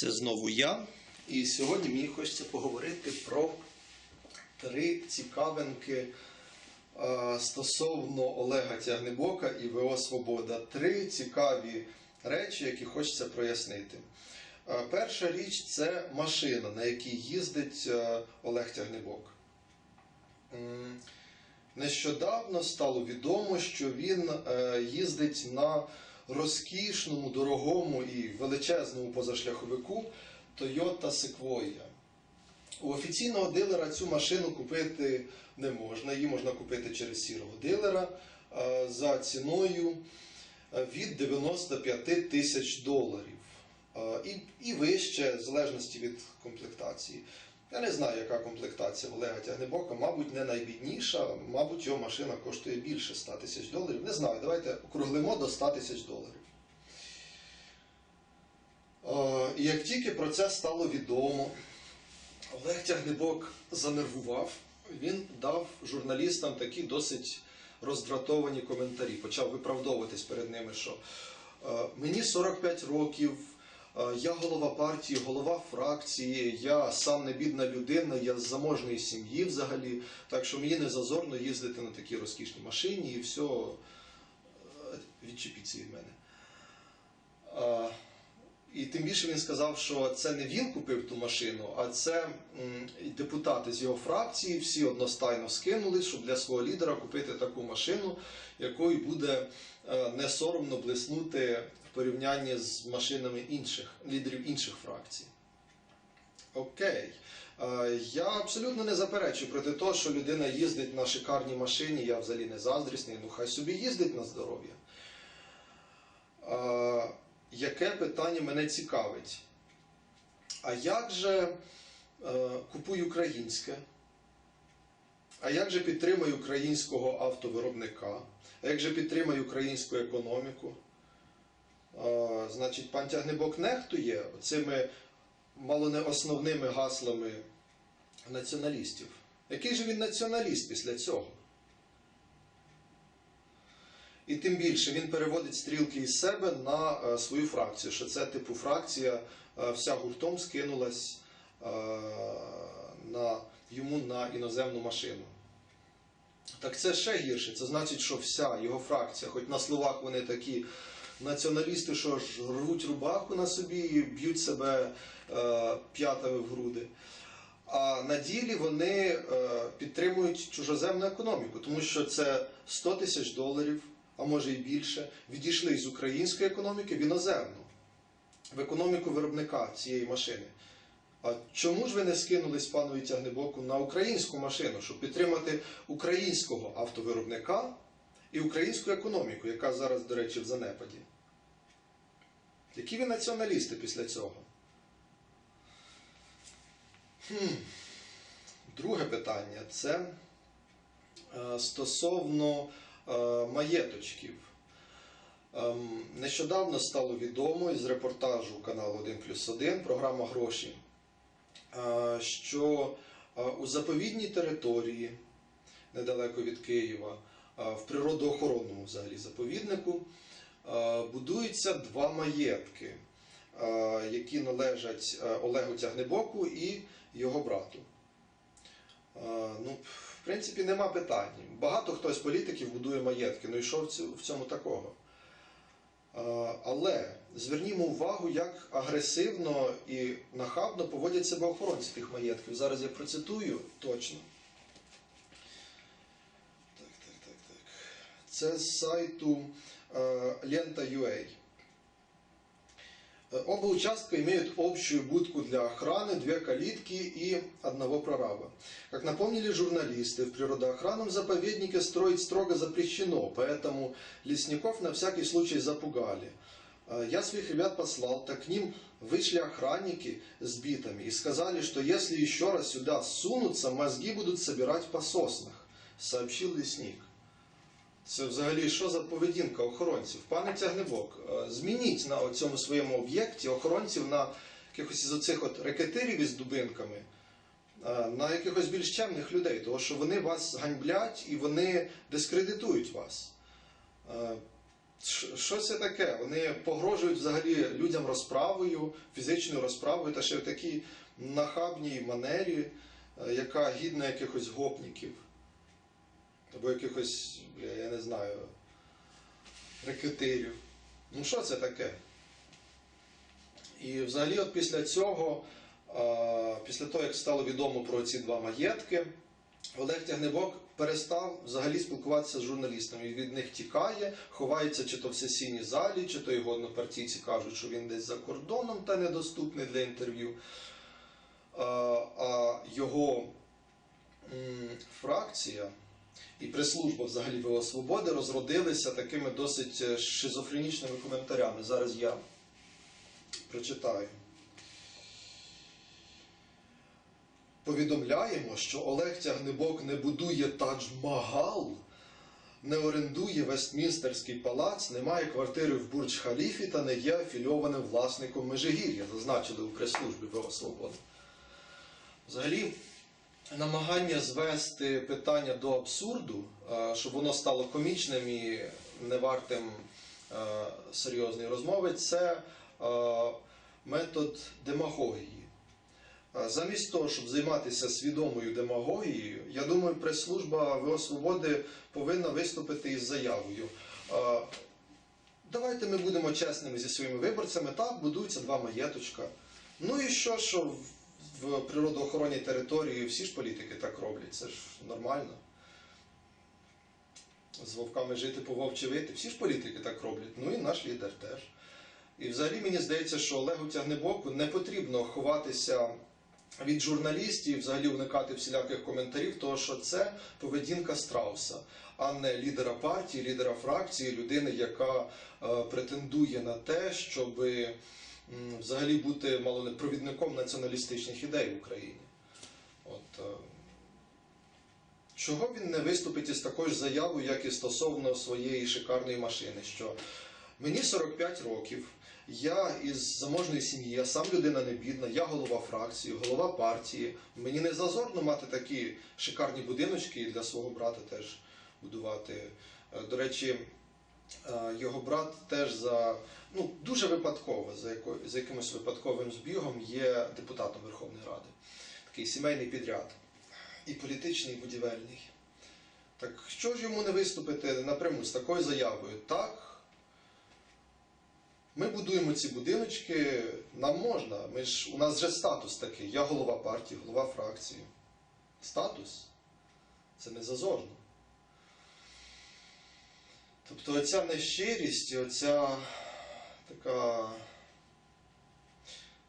Це знову я. І сьогодні мені хочеться поговорити про три цікавинки е, стосовно Олега Тягнебока і ВО Свобода. Три цікаві речі, які хочеться прояснити. Е, Перша річ це машина, на якій їздить е, Олег Тягнебок. Нещодавно стало відомо, що він їздить на розкішному, дорогому і величезному позашляховику Toyota Sequoia. У офіційного дилера цю машину купити не можна. Її можна купити через сірого дилера за ціною від 95 тисяч доларів. І вище, в залежності від комплектації. Я не знаю, яка комплектація Олега Тягнебока, мабуть, не найбідніша, мабуть, його машина коштує більше 100 тисяч доларів. Не знаю, давайте округлимо до 100 тисяч доларів. Е, І як тільки про це стало відомо, Олег Тягнебок занервував, він дав журналістам такі досить роздратовані коментарі, почав виправдовуватись перед ними, що е, мені 45 років, я голова партії, голова фракції, я сам не бідна людина, я з заможної сім'ї взагалі, так що мені не зазорно їздити на такій розкішній машині і все, відчепіться від мене. І тим більше він сказав, що це не він купив ту машину, а це депутати з його фракції всі одностайно скинулись, щоб для свого лідера купити таку машину, якою буде е, не соромно блиснути в порівнянні з машинами інших лідерів інших фракцій. Окей. Е, Я абсолютно не заперечую проти того, що людина їздить на шикарній машині, я взагалі не заздрісний, ну хай собі їздить на здоров'я. Яке питання мене цікавить? А як же е, купуй українське? А як же підтримай українського автовиробника? А як же підтримай українську економіку? Е, значить, пан Тягнебок нехтує цими мало не основними гаслами націоналістів. Який же він націоналіст після цього? І тим більше він переводить стрілки із себе на е, свою фракцію, що це типу фракція е, вся гуртом скинулась е, на, йому на іноземну машину. Так це ще гірше. Це значить, що вся його фракція, хоч на словах вони такі націоналісти, що ж рвуть рубаху на собі і б'ють себе п'ятами в груди. А на ділі вони підтримують чужоземну економіку, тому що це 100 тисяч доларів, а може і більше, відійшли з української економіки в іноземну, в економіку виробника цієї машини. А чому ж ви не скинулись панові Тягнебоку на українську машину, щоб підтримати українського автовиробника і українську економіку, яка зараз, до речі, в занепаді? Які ви націоналісти після цього? Хм. Друге питання це е, стосовно маєточків. Ем, Нещодавно стало відомо із репортажу каналу 1 плюс 1, програма Гроші, е, що е, у заповідній території недалеко від Києва, е, в природоохоронному взагалі заповіднику, е, будуються два маєтки, е, які належать е, Олегу Тягнебоку і його брату. Е, Ну, в принципі, нема питань. Багато хто з політиків будує маєтки. Ну і що в цьому такого? Але звернімо увагу, як агресивно і нахабно поводять себе охоронці тих маєтків. Зараз я процитую точно. Так, так, так, так. Це з сайту е. Э, Оба участка имеют общую будку для охраны, две калитки и одного прораба. Как напомнили журналисты, в природоохранном заповеднике строить строго запрещено, поэтому лесников на всякий случай запугали. Э, Я своих ребят послал, так к ним вышли охранники с битами и сказали, что если еще раз сюда сунутся, мозги будут собирать по соснах, сообщил лесник. Це взагалі що за поведінка охоронців? Пане Тягнебок, е, змініть на цьому своєму об'єкті охоронців на якихось із оцих от рекетирів із дубинками, е, на якихось більш чемних людей, тому що вони вас ганьблять і вони дискредитують вас. Е, Що це таке? Вони погрожують взагалі людям розправою, фізичною розправою та ще в такій нахабній манері, яка гідна якихось гопників. Або якихось, я не знаю, рекетирів. Ну що це таке? І взагалі, от після цього, після того, як стало відомо про ці два маєтки, Олег Тягнебок перестав взагалі спілкуватися з журналістами. Він від них тікає, ховається чи то в сесійній залі, чи то його однопартійці кажуть, що він десь за кордоном та недоступний для інтерв'ю. А його фракція і прес-служба взагалі ВО Свободи розродилися такими досить е, шизофренічними коментарями. Зараз я прочитаю. Повідомляємо, що Олег Тягнебок не будує Тадж-Магал, не орендує Вестмінстерський палац, не має квартири в Бурдж-Халіфі та не є афільованим власником Межигір'я, зазначили у прес-службі ВО Свобода. Взагалі, намагання звести питання до абсурду, е, щоб воно стало комічним і не вартим е, серйозної розмови, це е, метод демагогії. Замість того, щоб займатися свідомою демагогією, я думаю, прес-служба ВО Свободи повинна виступити із заявою. Давайте ми будемо чесними зі своїми виборцями. Так, будуються два маєточка. Ну і що, що в- природоохоронній території всі ж політики так роблять, це ж нормально. З вовками жити по вовчі вити. Всі ж політики так роблять. Ну і наш лідер теж. І взагалі мені здається, що Олегу Тягнебоку не потрібно ховатися від журналістів, взагалі уникати всіляких коментарів, тому що це поведінка страуса, а не лідера партії, лідера фракції, людини, яка е, претендує на те, щоб взагалі бути мало не провідником націоналістичних ідей в Україні. От, е, чого він не виступить із такою заявою, як і стосовно своєї шикарної машини, що мені 45 років, я із заможної сім'ї, я сам людина не бідна, я голова фракції, голова партії. Мені не зазорно мати такі шикарні будиночки і для свого брата теж будувати. Е, До речі, його брат теж за ну дуже випадково, за яко, за якимось випадковим збігом є депутатом Верховної Ради. Такий сімейний підряд. І політичний, і будівельний. Так що ж йому не виступити напряму з такою заявою? Так, ми будуємо ці будиночки, нам можна. Ми ж, у нас вже статус такий. Я голова партії, голова фракції. Статус це не зазорно. Тобто оця нещирість оця така.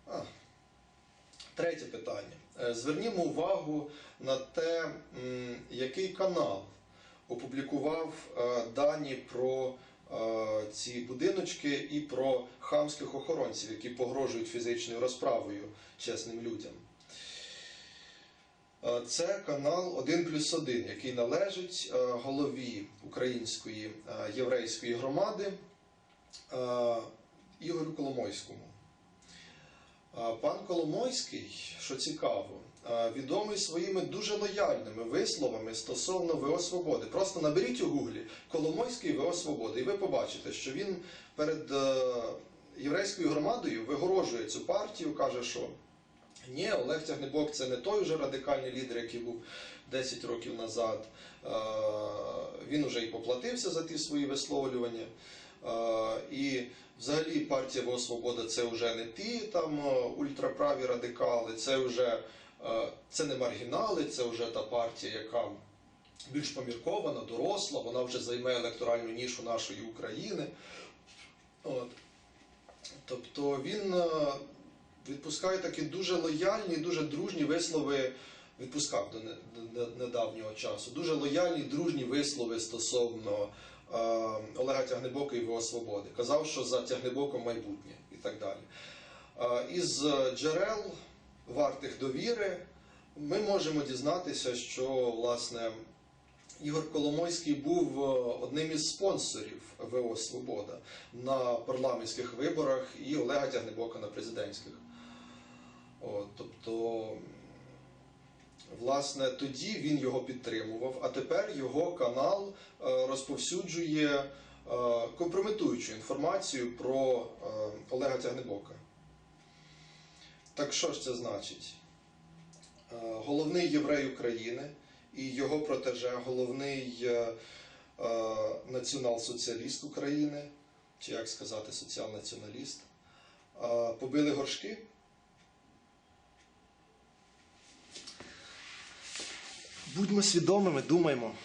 А. Третє питання. Е, Звернімо увагу на те, який канал опублікував е, дані про е, ці будиночки і про хамських охоронців, які погрожують фізичною розправою чесним людям. Е, Це канал 1 плюс 1, який належить е, голові української е, єврейської громади Ігорю Коломойському. Пан Коломойський, що цікаво, відомий своїми дуже лояльними висловами стосовно ВО Свободи. Просто наберіть у гуглі Коломойський ВО Свободи, і ви побачите, що він перед єврейською громадою вигорожує цю партію, каже, що ні, Олег Тягнебок це не той вже радикальний лідер, який був 10 років назад. Е, Він уже і поплатився за ті свої висловлювання. Е, І взагалі партія ВО Свобода це вже не ті там е, ультраправі радикали, це вже це не маргінали, це вже та партія, яка більш поміркована, доросла, вона вже займе електоральну нішу нашої України. От. Тобто він відпускає такі дуже лояльні, дуже дружні вислови, відпускав до, не- до- до недавнього часу, дуже лояльні, дружні вислови стосовно е, Олега Тягнебока і ВО Свободи. Казав, що за Тягнебоком майбутнє і так далі. Е, із е, джерел вартих довіри ми можемо дізнатися, що власне Ігор Коломойський був е, одним із спонсорів ВО Свобода на парламентських виборах і Олега Тягнебока на президентських. От, тобто, власне, тоді він його підтримував, а тепер його канал е, розповсюджує е, компрометуючу інформацію про Олега Тягнебока. Так що ж це значить? Головний єврей України і його протеже, головний е, е, націонал-соціаліст України, чи як сказати, соціал-націоналіст, е, побили горшки. Будьмо свідомими, думаймо.